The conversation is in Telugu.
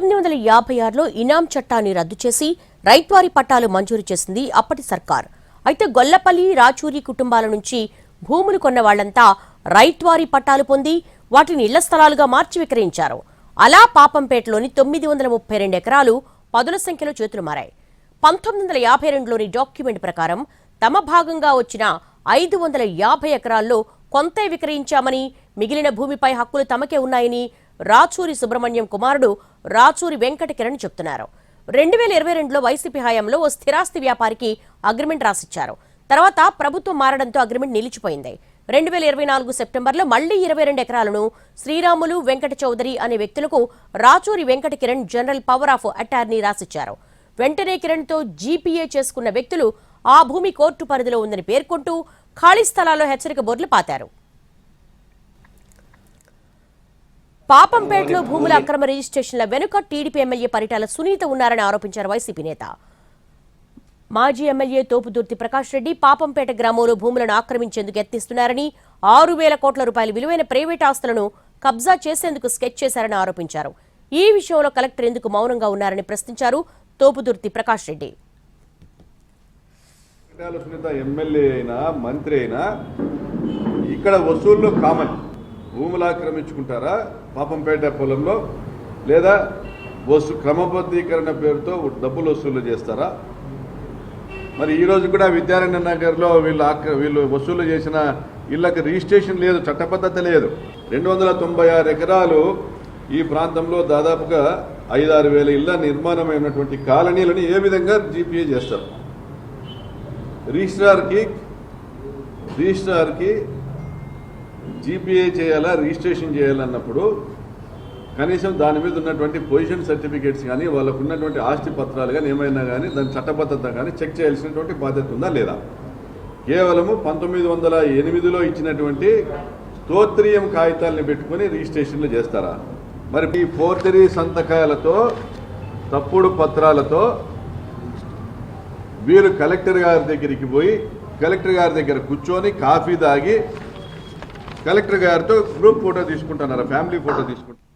పంతొమ్మిది వందల యాభై ఆరులో ఇనాం చట్టాన్ని రద్దు చేసి రైత్వారి పట్టాలు మంజూరు చేసింది అప్పటి సర్కార్. అయితే గొల్లపల్లి రాచూరి కుటుంబాల నుంచి భూములు కొన్న వాళ్ళంతా రైత్వారి పట్టాలు పొంది వాటిని ఇళ్ళ స్థలాలుగా మార్చి విక్రయించారు. అలా పాపంపేటలోని తొమ్మిది వందల ముప్పై రెండు ఎకరాలు పదుల సంఖ్యలో చేతులు మారాయి. పంతొమ్మిది వందల యాభై రెండులోని డాక్యుమెంట్ ప్రకారం తమ భాగంగా వచ్చిన ఐదు వందల యాభై ఎకరాల్లో కొంతే విక్రయించామని మిగిలిన భూమిపై హక్కులు తమకే ఉన్నాయని రాచూరి సుబ్రహ్మణ్యం కుమారుడు రాచూరి వెంకట కిరణ్ చెప్తున్నారు. రెండు వేల ఇరవై రెండులో వైసీపీ హయాంలో ఓ స్థిరాస్తి వ్యాపారికి అగ్రిమెంట్ రాసిచ్చారు. తర్వాత ప్రభుత్వం మారడంతో అగ్రిమెంట్ నిలిచిపోయింది. రెండు వేల ఇరవై నాలుగు సెప్టెంబర్లో మళ్ళీ ఇరవై రెండు ఎకరాలను శ్రీరాములు వెంకట చౌదరి అనే వ్యక్తులకు Rachuri Venkata Kiran general power of attorney రాసిచ్చారు. వెంటనే కిరణ్తో జీపీఏ చేసుకున్న వ్యక్తులు ఆ భూమి కోర్టు పరిధిలో ఉందని పేర్కొంటూ ఖాళీ స్థలాల్లో హెచ్చరిక బోర్డులు పాతారు. పాపంపేటలో భూముల అక్రమ రిజిస్ట్రేషన్ల వెనుక టీడీపీ ఎమ్మెల్యే పరిటాల సునీత ఉన్నారని ఆరోపించారు వైసీపీ నేత. మాజీ ఎమ్మెల్యే తోపుదుర్తి ప్రకాష్ రెడ్డి పాపంపేట గ్రామంలో భూములను ఆక్రమించేందుకు యత్నిస్తున్నారని ఆరు వేల కోట్ల రూపాయల విలువైన ప్రైవేట్ ఆస్తులను కబ్జా చేసేందుకు స్కెచ్ చేశారని ఆరోపించారు. ఈ విషయంలో కలెక్టర్ ఎందుకు మౌనంగా ఉన్నారని ప్రశ్నించారు తోపుదుర్తి ప్రకాష్ రెడ్డి. ఎమ్మెల్యే అయినా మంత్రి అయినా ఇక్కడ వసూళ్ళు కామన్. భూములు ఆక్రమించుకుంటారా? పాపంపేట పొలంలో? లేదా వసు క్రమబద్ధీకరణ పేరుతో డబ్బులు వసూలు చేస్తారా? మరి ఈరోజు కూడా విద్యారణ్య నగర్లో వీళ్ళు ఆక్ర వీళ్ళు వసూలు చేసిన ఇళ్ళకి రిజిస్ట్రేషన్ లేదు చట్టబద్ధత లేదు. రెండు వందల తొంభై ఆరు ఎకరాలు ఈ ప్రాంతంలో దాదాపుగా ఐదారు వేల ఇళ్ళ నిర్మాణమైనటువంటి కాలనీలను ఏ విధంగా జీపీఏ చేస్తారు? రిజిస్ట్రార్కి రిజిస్ట్రార్కి జీపీఏ చేయాలా రిజిస్ట్రేషన్ చేయాలన్నప్పుడు కనీసం దాని మీద ఉన్నటువంటి పొజిషన్ సర్టిఫికేట్స్ కానీ వాళ్ళకు ఉన్నటువంటి ఆస్తి పత్రాలు కానీ ఏమైనా కానీ దాని చట్టబద్ధత కానీ చెక్ చేయాల్సినటువంటి బాధ్యత ఉందా లేదా? కేవలము పంతొమ్మిది వందల ఎనిమిదిలో ఇచ్చినటువంటి స్తోత్రియం కాగితాలని పెట్టుకొని రిజిస్ట్రేషన్లు చేస్తారా? మరి ఈ ఫోర్జరీ సంతకాలతో తప్పుడు పత్రాలతో వీరు కలెక్టర్ గారి దగ్గరికి పోయి కలెక్టర్ గారి దగ్గర కూర్చొని కాఫీ తాగి కలెక్టర్ గారితో గ్రూప్ ఫోటో తీసుకుంటున్నారు? ఫ్యామిలీ ఫోటో తీసుకుంటున్నారు?